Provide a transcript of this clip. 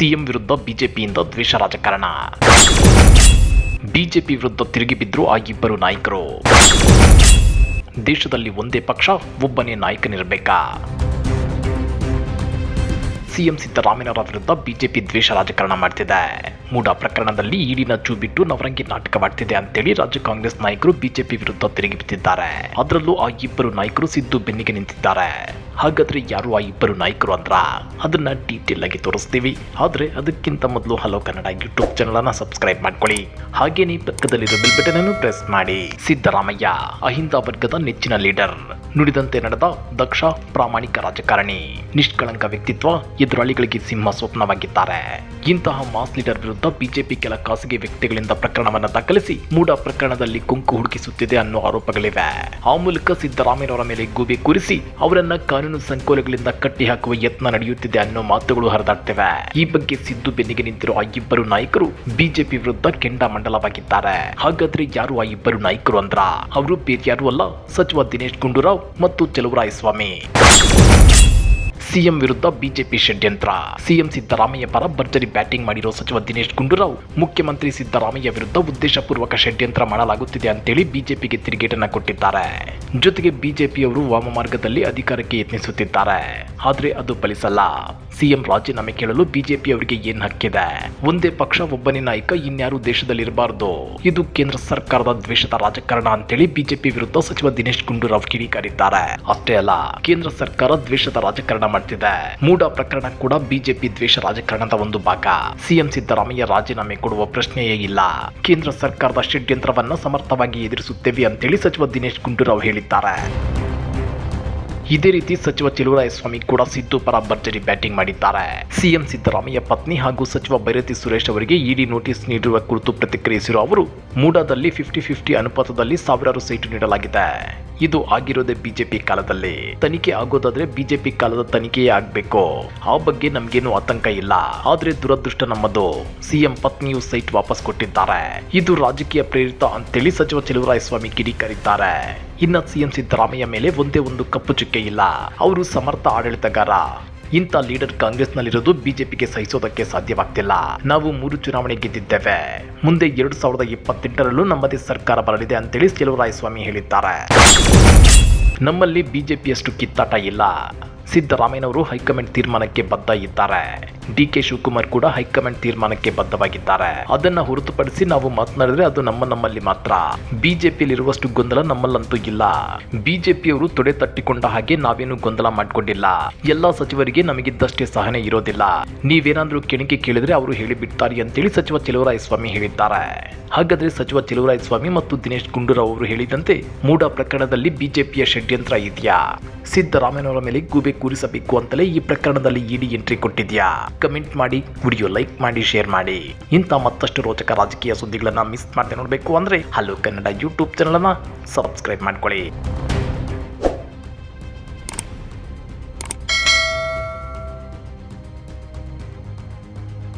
CM ವಿರುದ್ಧ ಬಿಜೆಪಿಯಿಂದ ದ್ವೇಷ ರಾಜಕಾರಣ. ಬಿಜೆಪಿ ವಿರುದ್ಧ ತಿರುಗಿ ಬಿದ್ದರು ಆ ಇಬ್ಬರು ನಾಯಕರು. ದೇಶದಲ್ಲಿ ಒಂದೇ ಪಕ್ಷ, ಒಬ್ಬನೇ ನಾಯಕನಿರಬೇಕಾ ಸಿಎಂ ಸಿದ್ದರಾಮಯ್ಯನವರ ವಿರುದ್ಧ ಬಿಜೆಪಿ ದ್ವೇಷ ರಾಜಕಾರಣ ಮಾಡ್ತಿದೆ. ಮೂಡ ಪ್ರಕರಣದಲ್ಲಿ ಈಡಿನ ಚೂ ಬಿಟ್ಟು ನವರಂಗಿ ನಾಟಕ ಮಾಡ್ತಿದೆ ಅಂತೇಳಿ ರಾಜ್ಯ ಕಾಂಗ್ರೆಸ್ ನಾಯಕರು ಬಿಜೆಪಿ ವಿರುದ್ಧ ತಿರುಗಿ ಬಿದ್ದಿದ್ದಾರೆ. ಅದರಲ್ಲೂ ಆ ಇಬ್ಬರು ನಾಯಕರು ಸಿದ್ದು ಬೆನ್ನಿಗೆ ನಿಂತಿದ್ದಾರೆ. ಹಾಗಾದ್ರೆ ಯಾರು ಆ ಇಬ್ಬರು ನಾಯಕರು ಅಂದ್ರ? ಅದನ್ನ ಡೀಟೇಲ್ ಆಗಿ ತೋರಿಸ್ತೀವಿ. ಆದ್ರೆ ಅದಕ್ಕಿಂತ ಮೊದಲು ಹಲೋ ಕನ್ನಡ ಯೂಟ್ಯೂಬ್ ಚಾನಲ್ ಅನ್ನ ಸಬ್ಸ್ಕ್ರೈಬ್ ಮಾಡ್ಕೊಳ್ಳಿ. ಹಾಗೇನೇ ಪಕ್ಕದಲ್ಲಿರೋ ಬೆಲ್ ಬಟನ್ ಅನ್ನು ಪ್ರೆಸ್ ಮಾಡಿ. ಸಿದ್ದರಾಮಯ್ಯ, ಅಹಿಂದ ವರ್ಗದ ನೆಚ್ಚಿನ ಲೀಡರ್ ನುಡಿದಂತೆ ನಡೆದ ದಕ್ಷ ಪ್ರಾಮಾಣಿಕ ರಾಜಕಾರಣಿ. ನಿಷ್ಕಳಂಕ ವ್ಯಕ್ತಿತ್ವ, ಎದುರಾಳಿಗಳಿಗೆ ಸಿಂಹ ಸ್ವಪ್ನವಾಗಿದ್ದಾರೆ. ಇಂತಹ ಮಾಸ್ ಲೀಡರ್ ವಿರುದ್ಧ ಬಿಜೆಪಿ ಕೆಲ ಖಾಸಗಿ ವ್ಯಕ್ತಿಗಳಿಂದ ಪ್ರಕರಣವನ್ನು ದಾಖಲಿಸಿ ಮೂಡ ಪ್ರಕರಣದಲ್ಲಿ ಕುಂಕು ಹುಡುಕಿಸುತ್ತಿದೆ ಅನ್ನೋ ಆರೋಪಗಳಿವೆ. ಆ ಮೂಲಕ ಸಿದ್ದರಾಮಯ್ಯನವರ ಮೇಲೆ ಗೂಬೆ ಕೂರಿಸಿ ಅವರನ್ನ ಕಾನೂನು ಸಂಕೋಲೆಗಳಿಂದ ಕಟ್ಟಿ ಹಾಕುವ ಯತ್ನ ನಡೆಯುತ್ತಿದೆ ಅನ್ನೋ ಮಾತುಗಳು ಹರಿದಾಡ್ತಿವೆ. ಈ ಬಗ್ಗೆ ಸಿದ್ದು ಬೆನ್ನಿಗೆ ನಿಂತಿರುವ ಆ ಇಬ್ಬರು ನಾಯಕರು ಬಿಜೆಪಿ ವಿರುದ್ಧ ಕೆಂಡಾಮಂಡಲವಾಗಿದ್ದಾರೆ ಹಾಗಾದ್ರೆ ಯಾರು ಆ ಇಬ್ಬರು ನಾಯಕರು ಅಂದ್ರ? ಅವರು ಬೇರ್ಯಾರು ಅಲ್ಲ, ಸಚಿವ ದಿನೇಶ್ ಗುಂಡೂರಾವ್ ಮತ್ತು ಚಲುವರಾಯಸ್ವಾಮಿ ಸಿಎಂ ವಿರುದ್ಧ ಬಿಜೆಪಿ ಷಡ್ಯಂತ್ರ. ಸಿಎಂ ಸಿದ್ದರಾಮಯ್ಯ ಪರ ಭರ್ಜರಿ ಬ್ಯಾಟಿಂಗ್ ಮಾಡಿರೋ ಸಚಿವ ದಿನೇಶ್ ಗುಂಡೂರಾವ್, ಮುಖ್ಯಮಂತ್ರಿ ಸಿದ್ದರಾಮಯ್ಯ ವಿರುದ್ಧ ಉದ್ದೇಶಪೂರ್ವಕ ಷಡ್ಯಂತ್ರ ಮಾಡಲಾಗುತ್ತಿದೆ ಅಂತೇಳಿ ಬಿಜೆಪಿಗೆ ತಿರುಗೇಟನ್ನ ಕೊಟ್ಟಿದ್ದಾರೆ. ಜೊತೆಗೆ ಬಿಜೆಪಿಯವರು ವಾಮಮಾರ್ಗದಲ್ಲಿ ಅಧಿಕಾರಕ್ಕೆ ಯತ್ನಿಸುತ್ತಿದ್ದಾರೆ. ಆದ್ರೆ ಅದು ಫಲಿಸಲ್ಲ. ಸಿಎಂ ರಾಜೀನಾಮೆ ಕೇಳಲು ಬಿಜೆಪಿ ಅವರಿಗೆ ಏನ್ ಹಕ್ಕಿದೆ? ಒಂದೇ ಪಕ್ಷ, ಒಬ್ಬನೇ ನಾಯಕ, ಇನ್ಯಾರು ದೇಶದಲ್ಲಿರಬಾರದು. ಇದು ಕೇಂದ್ರ ಸರ್ಕಾರದ ದ್ವೇಷದ ರಾಜಕಾರಣ ಅಂತೇಳಿ ಬಿಜೆಪಿ ವಿರುದ್ಧ ಸಚಿವ ದಿನೇಶ್ ಗುಂಡೂರಾವ್ ಕಿಡಿಕಾರಿದ್ದಾರೆ. ಅಷ್ಟೇ ಅಲ್ಲ, ಕೇಂದ್ರ ಸರ್ಕಾರ ದ್ವೇಷದ ರಾಜಕಾರಣ ಮಾಡ್ತಿದೆ. ಮೂಡ ಪ್ರಕರಣ ಕೂಡ ಬಿಜೆಪಿ ದ್ವೇಷ ರಾಜಕಾರಣದ ಒಂದು ಭಾಗ. ಸಿಎಂ ಸಿದ್ದರಾಮಯ್ಯ ರಾಜೀನಾಮೆ ಕೊಡುವ ಪ್ರಶ್ನೆಯೇ ಇಲ್ಲ. ಕೇಂದ್ರ ಸರ್ಕಾರದ ಷಡ್ಯಂತ್ರವನ್ನು ಸಮರ್ಥವಾಗಿ ಎದುರಿಸುತ್ತೇವೆ ಅಂತೇಳಿ ಸಚಿವ ದಿನೇಶ್ ಗುಂಡೂರಾವ್ ಹೇಳಿದ್ದಾರೆ. ಇದೇ ರೀತಿ ಸಚಿವ ಸ್ವಾಮಿ ಕೂಡ ಸಿದ್ದು ಪರ ಭರ್ಜರಿ ಬ್ಯಾಟಿಂಗ್ ಮಾಡಿದ್ದಾರೆ. ಸಿಎಂ ಸಿದ್ದರಾಮಯ್ಯ ಪತ್ನಿ ಹಾಗೂ ಸಚಿವ ಭೈರತಿ ಸುರೇಶ್ ಅವರಿಗೆ ಇಡಿ ನೋಟಿಸ್ ನೀಡಿರುವ ಕುರಿತು ಪ್ರತಿಕ್ರಿಯಿಸಿರುವ ಅವರು, ಮೂಡಾದಲ್ಲಿ ಫಿಫ್ಟಿ ಫಿಫ್ಟಿ ಅನುಪಾತದಲ್ಲಿ ಸಾವಿರಾರು ಸೀಟು ನೀಡಲಾಗಿದೆ. ಇದು ಆಗಿರೋದೇ ಬಿಜೆಪಿ ಕಾಲದಲ್ಲಿ. ತನಿಖೆ ಆಗೋದಾದ್ರೆ ಬಿಜೆಪಿ ಕಾಲದ ತನಿಖೆಯೇ ಆಗ್ಬೇಕು. ಆ ಬಗ್ಗೆ ನಮ್ಗೇನು ಆತಂಕ ಇಲ್ಲ. ಆದ್ರೆ ದುರದೃಷ್ಟ ನಮ್ಮದು. ಸಿಎಂ ಪತ್ನಿಯು ಸೈಟ್ ವಾಪಸ್ ಕೊಟ್ಟಿದ್ದಾರೆ. ಇದು ರಾಜಕೀಯ ಪ್ರೇರಿತ ಅಂತೇಳಿ ಸಚಿವ ಸ್ವಾಮಿ ಕಿಡಿಕಾರಿದ್ದಾರೆ. ಇನ್ನ ಸಿಎಂ ಸಿದ್ದರಾಮಯ್ಯ ಮೇಲೆ ಒಂದೇ ಒಂದು ಕಪ್ಪು ಚುಕ್ಕೆ ಇಲ್ಲ. ಅವರು ಸಮರ್ಥ ಆಡಳಿತಗಾರ. ಇಂಥ ಲೀಡರ್ ಕಾಂಗ್ರೆಸ್ನಲ್ಲಿರೋದು ಬಿಜೆಪಿಗೆ ಸಹಿಸೋದಕ್ಕೆ ಸಾಧ್ಯವಾಗ್ತಿಲ್ಲ. ನಾವು ಮೂರು ಚುನಾವಣೆ ಗೆದ್ದಿದ್ದೇವೆ. ಮುಂದೆ ಎರಡು ಸಾವಿರದ ಇಪ್ಪತ್ತೆಂಟರಲ್ಲೂ ನಮ್ಮದೇ ಸರ್ಕಾರ ಬರಲಿದೆ ಅಂತೇಳಿ ಸೆಲುವರಾಯಸ್ವಾಮಿ ಹೇಳಿದ್ದಾರೆ. ನಮ್ಮಲ್ಲಿ ಬಿಜೆಪಿಯಷ್ಟು ಕಿತ್ತಾಟ ಇಲ್ಲ. ಸಿದ್ದರಾಮಯ್ಯನವರು ಹೈಕಮಾಂಡ್ ತೀರ್ಮಾನಕ್ಕೆ ಬದ್ಧ ಇದ್ದಾರೆ ಡಿ ಕೆ ಶಿವಕುಮಾರ್ ಕೂಡ ಹೈಕಮಾಂಡ್ ತೀರ್ಮಾನಕ್ಕೆ ಬದ್ಧವಾಗಿದ್ದಾರೆ. ಅದನ್ನ ಹೊರತುಪಡಿಸಿ ನಾವು ಮಾತನಾಡಿದ್ರೆ ಅದು ನಮ್ಮ ನಮ್ಮಲ್ಲಿ ಮಾತ್ರ. ಬಿಜೆಪಿಯಲ್ಲಿರುವಷ್ಟು ಗೊಂದಲ ನಮ್ಮಲ್ಲಂತೂ ಇಲ್ಲ. ಬಿಜೆಪಿಯವರು ತೊಡೆ ತಟ್ಟಿಕೊಂಡ ಹಾಗೆ ನಾವೇನು ಗೊಂದಲ ಮಾಡಿಕೊಂಡಿಲ್ಲ. ಎಲ್ಲಾ ಸಚಿವರಿಗೆ ನಮಗಿದ್ದಷ್ಟೇ ಸಹನೆ ಇರೋದಿಲ್ಲ. ನೀವೇನಾದ್ರೂ ಕೆಣಿಕೆ ಕೇಳಿದ್ರೆ ಅವರು ಹೇಳಿಬಿಡ್ತಾರೆ ಅಂತೇಳಿ ಸಚಿವ ಸ್ವಾಮಿ ಹೇಳಿದ್ದಾರೆ. ಹಾಗಾದ್ರೆ ಸಚಿವ ಸ್ವಾಮಿ ಮತ್ತು ದಿನೇಶ್ ಗುಂಡೂರಾವ್ ಅವರು ಹೇಳಿದಂತೆ ಮೂಡ ಪ್ರಕರಣದಲ್ಲಿ ಬಿಜೆಪಿಯ ಷಡ್ಯಂತ್ರ ಇದೆಯಾ? ಸಿದ್ದರಾಮಯ್ಯನವರ ಮೇಲೆ ಗೂಬೆ ಕೂರಿಸಬೇಕು ಅಂತಲೇ ಈ ಪ್ರಕರಣದಲ್ಲಿ ಇಡಿ ಎಂಟ್ರಿ ಕೊಟ್ಟಿದ್ಯಾ? ಕಮೆಂಟ್ ಮಾಡಿ, ವಿಡಿಯೋ ಲೈಕ್ ಮಾಡಿ, ಶೇರ್ ಮಾಡಿ. ಇಂಥ ಮತ್ತಷ್ಟು ರೋಚಕ ರಾಜಕೀಯ ಸುದ್ದಿಗಳನ್ನ ಮಿಸ್ ಮಾಡದೆ ನೋಡಬೇಕು ಅಂದ್ರೆ ಹಲೋ ಕನ್ನಡ ಯೂಟ್ಯೂಬ್ ಚಾನಲ್ ಅನ್ನ ಸಬ್ಸ್ಕ್ರೈಬ್ ಮಾಡ್ಕೊಳ್ಳಿ.